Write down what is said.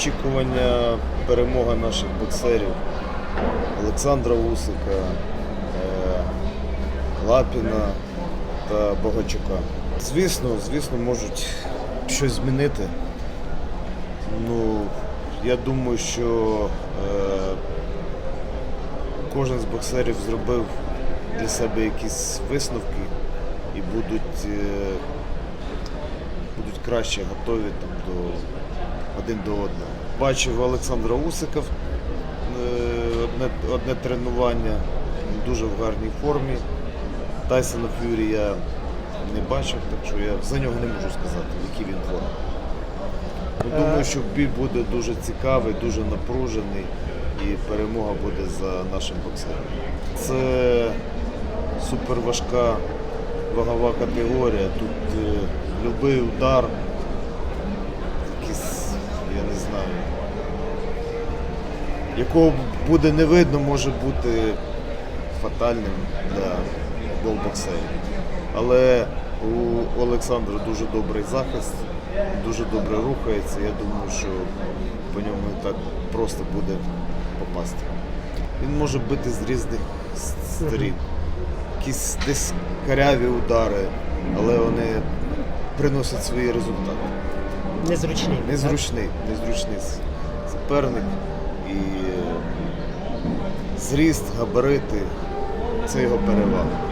очікування перемога наших боксерів Олександра Усика, е, Лапіна та Богачука. Звісно, звісно, можуть щось змінити. Ну, я думаю, що е, кожен з боксерів зробив для себе якісь висновки і будуть, е, будуть краще готові там, до, один до одного. Бачив Олександра Усика е, одне, одне тренування, він дуже в гарній формі. Тайсона Ф'юрі я не бачив, так що я за нього не можу сказати, в якій він формі. Ну, Думаю, що бій буде дуже цікавий, дуже напружений і перемога буде за нашим боксером. Це суперважка вагова категорія. Тут будь-який удар, якийсь, я не знаю, якого буде не видно, може бути фатальним для обох боксерів. Але у Олександра дуже добрий захист, дуже добре рухається. Я думаю, що по ньому так просто буде попасти. Він може бити з різних сторін. Якісь десь каряві удари, але вони приносять свої результати. Незручний. так? Незручний, незручний суперник і зріст, габарити це його перевага.